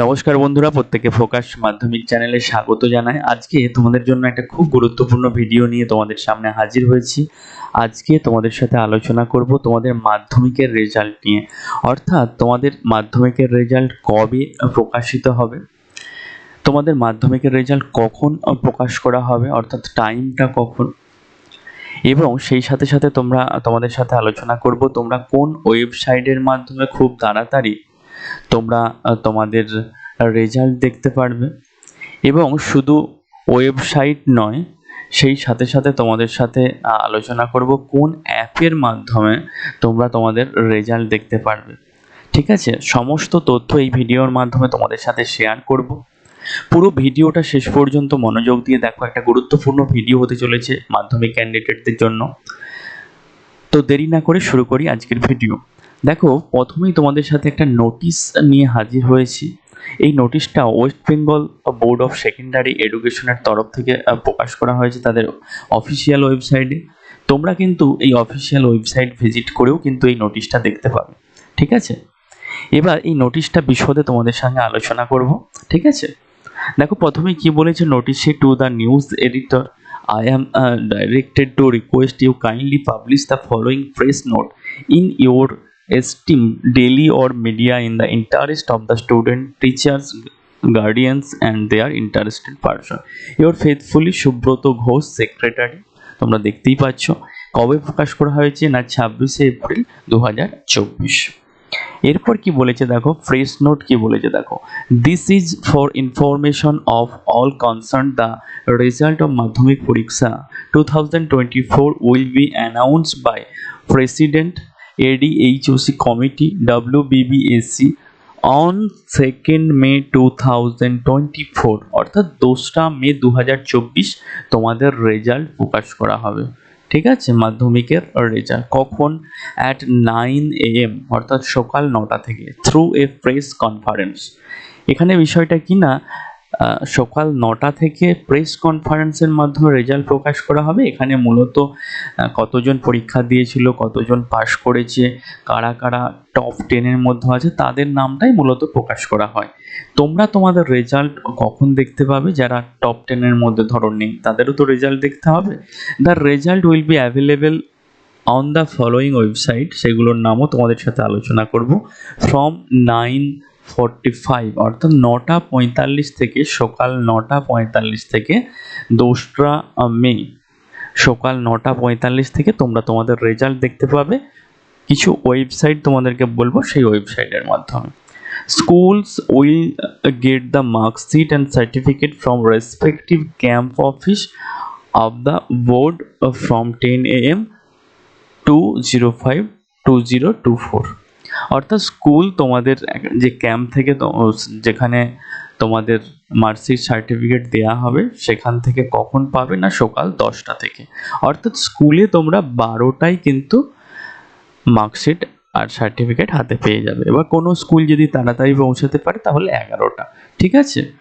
নমস্কার বন্ধুরা, প্রত্যেকে ফোকাস মাধ্যমিক চ্যানেলে স্বাগত জানাই। আজকে তোমাদের জন্য একটা খুব গুরুত্বপূর্ণ ভিডিও নিয়ে তোমাদের সামনে হাজির হয়েছি। আজকে তোমাদের সাথে আলোচনা করব তোমাদের মাধ্যমিকের রেজাল্ট নিয়ে। অর্থাৎ তোমাদের মাধ্যমিকের রেজাল্ট কবে প্রকাশিত হবে? তোমাদের মাধ্যমিকের রেজাল্ট কখন প্রকাশ করা হবে? অর্থাৎ টাইমটা কখন? এবং সেই সাথে সাথে তোমরা, তোমাদের সাথে আলোচনা করব তোমরা কোন ওয়েবসাইটের মাধ্যমে খুব তাড়াতাড়ি তোমরা তোমাদের রেজাল্ট দেখতে পারবে। এবং শুধু ওয়েবসাইট নয়, সেই সাথে সাথে তোমাদের সাথে আলোচনা করব কোন অ্যাপের মাধ্যমে তোমরা তোমাদের রেজাল্ট দেখতে পারবে। ঠিক আছে? সমস্ত তথ্য এই ভিডিওর মাধ্যমে তোমাদের সাথে শেয়ার করব। পুরো ভিডিওটা শেষ পর্যন্ত মনোযোগ দিয়ে দেখো, একটা গুরুত্বপূর্ণ ভিডিও হতে চলেছে মাধ্যমিক ক্যান্ডিডেটদের জন্য। তো দেরি না করে শুরু করি আজকের ভিডিও দেখো, প্রথমেই তোমাদের সাথে একটা নোটিশ নিয়ে হাজির হয়েছি। এই নোটিশটা West Bengal Board of Secondary এডুকেশনের তরফ থেকে প্রকাশ করা হয়েছে তাদের অফিসিয়াল ওয়েবসাইটে তোমরা কিন্তু এই অফিসিয়াল ওয়েবসাইট ভিজিট করেও কিন্তু এই নোটিশটা দেখতে পাবে, ঠিক আছে? এবার এই নোটিশটা বিশদে তোমাদের সঙ্গে আলোচনা করব, ঠিক আছে? দেখো প্রথমে কি বলেছে নোটিশে to the news editor I am directed to request you kindly publish the following press note in your esteem daily or media in the interest of the student, teachers, guardians, and their interested person. Your faithfully Subrata Ghosh secretary তোমরা দেখতেই পাচ্ছ, কবে প্রকাশ করা হয়েছে না ছাব্বিশে April দু হাজার চব্বিশ। এরপর কি বলেছে দেখো ফ্রেশ নোট কি বলেছে দেখো this is for information of all concern the result of Madhyamik Pariksha two thousand twenty four will be announce by president ad hoc committee WBBSE on second May two thousand twenty four অর্থাৎ দোসরা মে দু হাজার চব্বিশ তোমাদের result প্রকাশ করা হবে। ঠিক আছে? মাধ্যমিকের রেজাল্ট কখন? অ্যাট নাইন এ এম অর্থাৎ সকাল নটা থেকে থ্রু এ প্রেস কনফারেন্স এখানে বিষয়টা কি না? সকাল নটা থেকে প্রেস কনফারেন্সের মাধ্যমে রেজাল্ট প্রকাশ করা হবে। এখানে মূলত কতজন পরীক্ষা দিয়েছিল, কতজন পাশ করেছে, কারা কারা টপ টেনের মধ্যে আছে, তাদের নামটাই মূলত প্রকাশ করা হয়। তোমরা তোমাদের রেজাল্ট কখন দেখতে পাবে? যারা টপ টেনের মধ্যে ধরো নেই, তাদেরও তো রেজাল্ট দেখতে হবে। The result will be available on the following website সেগুলোর নামও তোমাদের সাথে আলোচনা করব। ফ্রম নাইন ফর্টি ফাইভ অর্থাৎ নটা পঁয়তাল্লিশ থেকে সকাল নটা পঁয়তাল্লিশ থেকে দোসরা মে। সকাল নটা পঁয়তাল্লিশ থেকে তোমরা তোমাদের রেজাল্ট দেখতে পাবে। কিছু ওয়েবসাইট তোমাদেরকে বলব সেই ওয়েবসাইটের মাধ্যমে। Schools will uh, get the mark sheet and certificate from respective camp office of the board uh, from 10 am to 05 2024 অর্থাৎ স্কুল তোমাদের যে ক্যাম্প থেকে যেখানে তোমাদের মার্কশিট সার্টিফিকেট দেওয়া হবে, সেখান থেকে কখন পাবে না সকাল দশটা থেকে? অর্থাৎ স্কুলে তোমরা বারোটায় কিন্তু মার্কশিট আর সার্টিফিকেট হাতে পেয়ে যাবে। এবার কোনো স্কুল যদি তাড়াতাড়ি পৌঁছাতে পারে, তাহলে এগারোটা। ঠিক আছে?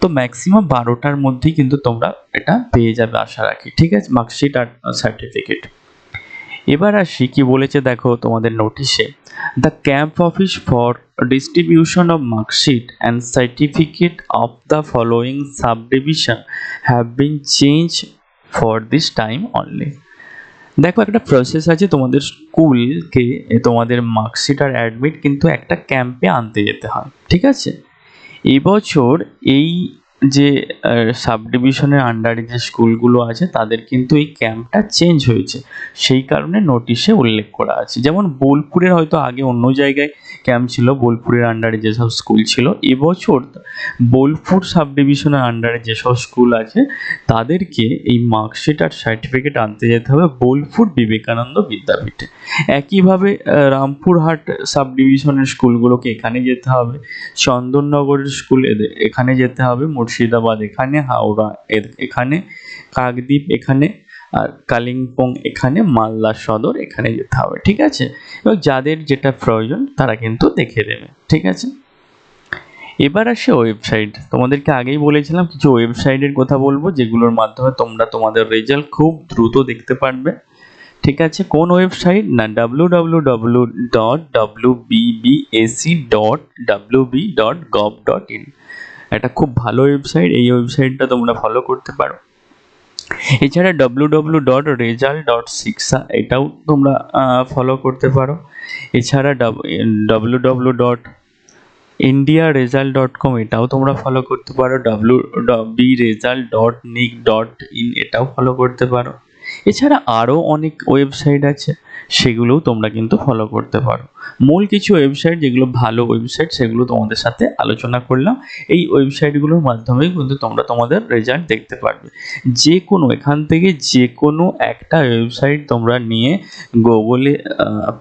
তো ম্যাক্সিমাম বারোটার মধ্যেই কিন্তু তোমরা এটা পেয়ে যাবে আশা রাখি। ঠিক আছে? মার্কশিট আর সার্টিফিকেট। এবার আসি কি বলেছে দেখো তোমাদের নোটিশে the camp office for distribution of marksheet and certificate of the following sub division have been change for this time only দেখো একটা প্রসেস আছে তোমাদের স্কুলকে, তোমাদের মার্কশিট আর অ্যাডমিট কিন্তু একটা ক্যাম্পে আনতে যেতে হয়, ঠিক আছে? এবছর এই যে সাব ডিভিশনের আন্ডারে যে স্কুলগুলো আছে, তাদের কিন্তু এই ক্যাম্পটা চেঞ্জ হয়েছে। সেই কারণে নোটিশে উল্লেখ করা আছে। যেমন বোলপুরের হয়তো আগে অন্য জায়গায় ক্যাম্প ছিল, বোলপুরের আন্ডারে যেসব স্কুল ছিল, এবছর বোলপুর সাব ডিভিশনের আন্ডারে যেসব স্কুল আছে, তাদেরকে এই মার্কশিট আর সার্টিফিকেট আনতে যেতে হবে বোলপুর বিবেকানন্দ বিদ্যাপীঠে। একইভাবে রামপুরহাট সাব ডিভিশনের স্কুলগুলোকে এখানে যেতে হবে, চন্দননগরের স্কুল এখানে যেতে হবে মুর্শিদাবাদ এখানে, হাওড়া এখানে, কাকদ্বীপ এখানে, আর কালিম্পং এখানে, মালদা সদর এখানে যেতে হবে, ঠিক আছে? এবং যাদের যেটা প্রয়োজন তারা কিন্তু দেখে দেবে, ঠিক আছে? এবার আসে ওয়েবসাইট। তোমাদেরকে আগেই বলেছিলাম কিছু ওয়েবসাইটের কথা বলব, যেগুলোর মাধ্যমে তোমরা তোমাদের রেজাল্ট খুব দ্রুত দেখতে পারবে, ঠিক আছে? কোন ওয়েবসাইট? না W W W dot W BBSE dot W B dot gov dot in একটা খুব ভালো ওয়েবসাইট এই ওয়েবসাইটটা তোমরা ফলো করতে পারো। এছাড়া W W dot result dot Shiksha এটাও তোমরা ফলো করতে পারো। এছাড়া W W dot India result dot com এটাও তোমরা ফলো করতে পারো। W B result dot nic dot in এটাও ফলো করতে পারো। এছাড়া আরও অনেক ওয়েবসাইট আছে, সেগুলোও তোমরা কিন্তু ফলো করতে পারো। মূল কিছু ওয়েবসাইট যেগুলো ভালো ওয়েবসাইট সেগুলো তোমাদের সাথে আলোচনা করলাম। এই ওয়েবসাইটগুলোর মাধ্যমে কিন্তু তোমরা তোমাদের রেজাল্ট দেখতে পারবে। যে কোনো এখান থেকে যে কোনো একটা ওয়েবসাইট তোমরা নিয়ে গুগলে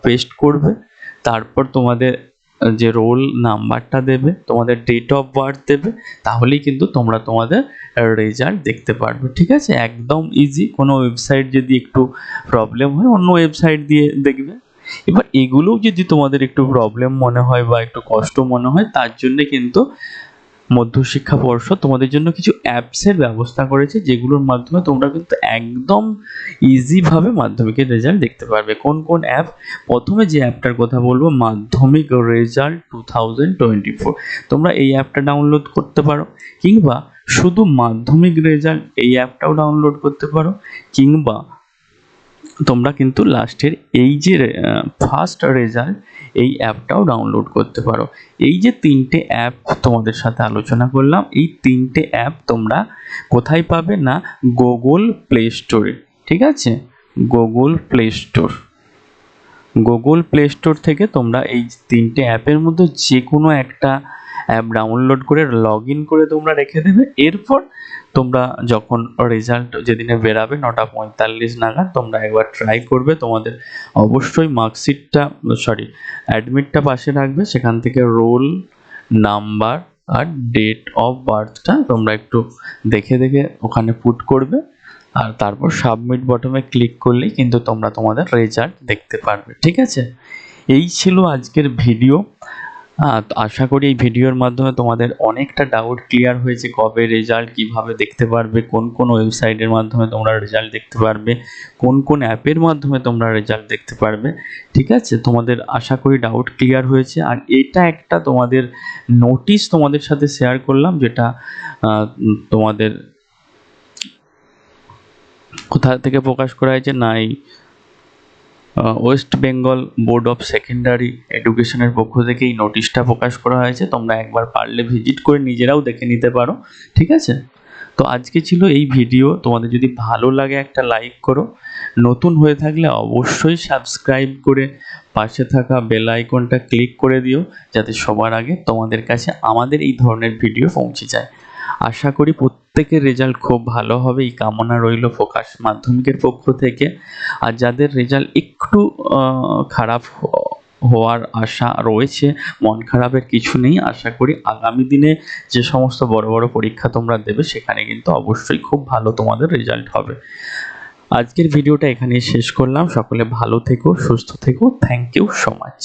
পেস্ট করবে। তারপর তোমাদের যে রোল নাম্বারটা দেবে, তোমাদের ডেট অফ বার্থ দেবে, তাহলেই কিন্তু তোমরা তোমাদের রেজাল্ট দেখতে পারবে, ঠিক আছে? একদম ইজি কোনো ওয়েবসাইট যদি একটু প্রবলেম হয়, অন্য ওয়েবসাইট দিয়ে দেখবে। এবার এগুলোও যদি তোমাদের একটু প্রবলেম মনে হয় বা একটু কষ্ট মনে হয়, তার জন্য কিন্তু মধ্যশিক্ষা পর্ষদ তোমাদের জন্য কিছু অ্যাপসের ব্যবস্থা করেছে, যেগুলোর মাধ্যমে তোমরা কিন্তু একদম ইজিভাবে মাধ্যমিকের রেজাল্ট দেখতে পারবে। কোন কোন অ্যাপ প্রথমে যে অ্যাপটার কথা বলব, Madhyamik result two thousand twenty four তোমরা এই অ্যাপটা ডাউনলোড করতে পারো, কিংবা শুধু মাধ্যমিক রেজাল্ট এই অ্যাপটাও ডাউনলোড করতে পারো, কিংবা তোমরা কিন্তু লাস্টের এই যে ফার্স্ট রেজাল্ট এই অ্যাপটাও ডাউনলোড করতে পারো। এই যে তিনটে অ্যাপ তোমাদের সাথে আলোচনা করলাম, এই তিনটে অ্যাপ তোমরা কোথায় পাবে না? গুগল প্লে স্টোরে ঠিক আছে? Google Play Store Google Play Store থেকে তোমরা এই তিনটে অ্যাপের মধ্যে যে কোনো একটা অ্যাপ ডাউনলোড করে লগ ইন করে তোমরা রেখে দেবে। এরপর তোমরা যখন রেজাল্ট যেদিনে বেরাবে নটা পঁয়তাল্লিশ নাগাদ তোমরা একবার ট্রাই করবে। তোমাদের অবশ্যই মার্কশিটটা সরি অ্যাডমিটটা পাশে রাখবে। সেখান থেকে রোল নাম্বার আর ডেট অফ বার্থটা তোমরা একটু দেখে দেখে ওখানে পুট করবে। আর তারপর সাবমিট বটমে ক্লিক করলেই কিন্তু তোমরা তোমাদের রেজাল্ট দেখতে পারবে। ঠিক আছে? এই ছিল আজকের ভিডিও আশা করি এই ভিডিওর মাধ্যমে তোমাদের অনেকটা ডাউট ক্লিয়ার হয়েছে কবে রেজাল্ট কীভাবে দেখতে পারবে, কোন কোন ওয়েবসাইটের মাধ্যমে তোমরা রেজাল্ট দেখতে পারবে, কোন কোন অ্যাপের মাধ্যমে তোমরা রেজাল্ট দেখতে পারবে, ঠিক আছে? তোমাদের আশা করি ডাউট ক্লিয়ার হয়েছে। আর এটা একটা তোমাদের নোটিশ তোমাদের সাথে শেয়ার করলাম, যেটা তোমাদের কোথা থেকে প্রকাশ করা হয়েছে, না এই West Bengal Board of Secondary এডুকেশনের পক্ষ থেকে এই নোটিশটা প্রকাশ করা হয়েছে। তোমরা একবার পারলে ভিজিট করে নিজেরাও দেখে নিতে পারো, ঠিক আছে? তো আজকে ছিল এই ভিডিও। তোমাদের যদি ভালো লাগে একটা লাইক করো। নতুন হয়ে থাকলে অবশ্যই সাবস্ক্রাইব করে পাশে থাকা বেল আইকনটা ক্লিক করে দিও, যাতে সবার আগে তোমাদের কাছে আমাদের এই ধরনের ভিডিও পৌঁছে যায়। আশা করি প্রত্যেকের রেজাল্ট খুব ভালো হবে, এই কামনা রইল ফোকাস মাধ্যমিকের পক্ষ থেকে। আর যাদের রেজাল্ট একটু খারাপ হওয়ার আশা রয়েছে, মন খারাপের কিছু নেই, আশা করি আগামী দিনে যে সমস্ত বড় বড় পরীক্ষা তোমরা দেবে, সেখানে কিন্তু অবশ্যই খুব ভালো তোমাদের রেজাল্ট হবে। আজকের ভিডিওটা এখানেই শেষ করলাম, সকলে ভালো থেকো, সুস্থ থেকো থ্যাংক ইউ সো মাচ